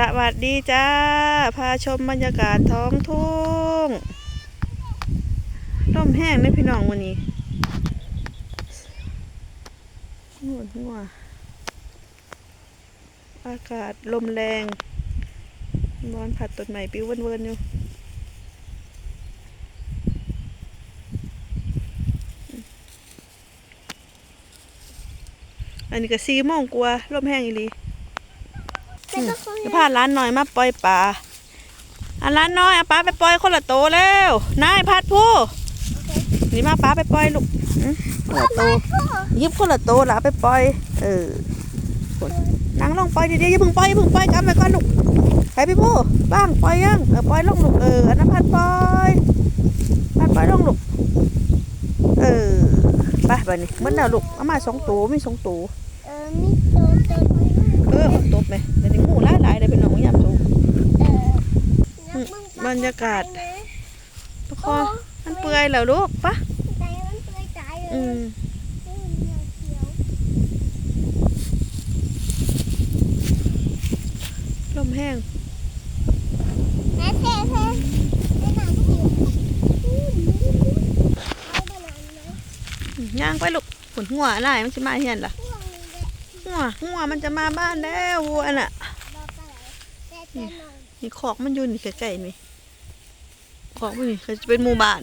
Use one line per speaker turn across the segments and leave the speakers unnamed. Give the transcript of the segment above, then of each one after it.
สวัสดีจ้า พาชมบรรยากาศท้องทุ่งร่มแห้งนะพี่น้องวันนี้หัวหัวอากาศลมแรงร้อนผัดต้นใหม่ปิ้วเวินๆอยู่อันนี้ก็สี่โมงกว่าร่มแห้งอีหลี จะพาร้านน้อยมาปล่อยปลาอันร้านน้อยเอาปลาไปปล่อยคนละโตแล้วนายพัดผู้นี่มาปลาไปปล่อยลูกอื้อคนละโตหยิบคนละโตละเอาไปปล่อย เออคนนั่งลงปล่อยดีๆอย่าเพิ่งปล่อยอย่าเพิ่งปล่อยกำไว้ก่อนลูกไปพี่ผู้บ้างปล่อยยังเออปล่อยลงลูกเอออันนั้นพัดปล่อยพัดปล่อยลงลูกเออไปไปนี่มันแล้วลูกเอามาสองตัวมีสองตัว
เออนี่ตัวตัว
เออเอาตบไหม รรยากาศทุกค
โอ้
นมันเปื่อยแล้วลูกปะ
ใจมันเปื่อยใจเลย
อืม
อืมเหนียวเขียว
ลมแห้ง
แม่เท่เท่ได้หนังเขียวอืมเอาไปนานไหม
อืมย่างไปลูกฝนหัวอะไรมันจะมาเฮียนล่ะ
ช่วงนี้แหละ
หัวหัวมันจะมาบ้านแล้ววัวน่ะ
บอกไปเลยแต่จะนอน
นี่ขอกมันอยู่นี่ใกล้ๆนี่ ขอกมันนี่ก็จะเป็นหมู่บ้าน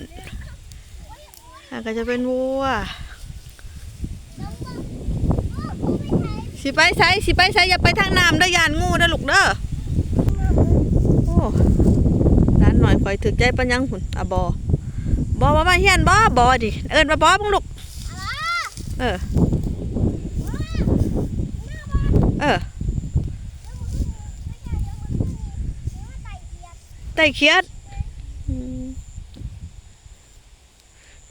อะก็จะเป็นวัวสิไปใช้สิไปใช้อย่าไปทางน้ำเด้อยานงูเด้อลูกเด้อโอ้ร้านหน่อยคอยถึกใจปัญญังหุ่นอะบอบอมามาเฮียนบอบอดิเอิญมาบอมึงลูกเออเออไตเขียดอืม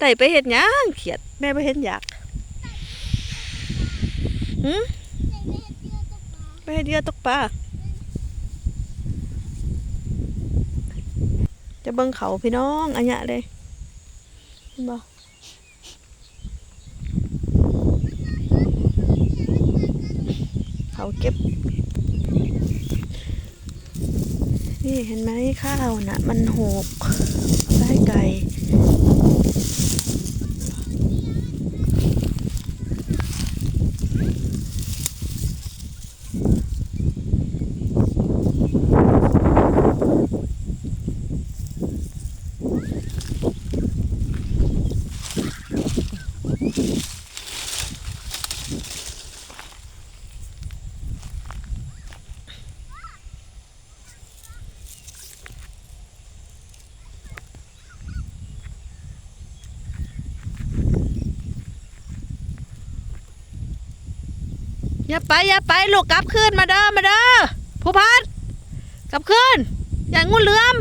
ไต่ไปเห็ดหยังเขียดแม่ไปเห็นอยากหืมไปเห็ดเดือตกปลาจะเบิ่งเขาพี่น้องอันเนี้ยเลยเห็นบ่เขาเก็บ นี่เห็นไหมข้าวน่ะ มันหกได้ไก่ อย่าไปอย่าไปลูกกลับขึ้นมาเด้อมาเด้อผู้พัดกลับขึ้นอย่างงูเหลือม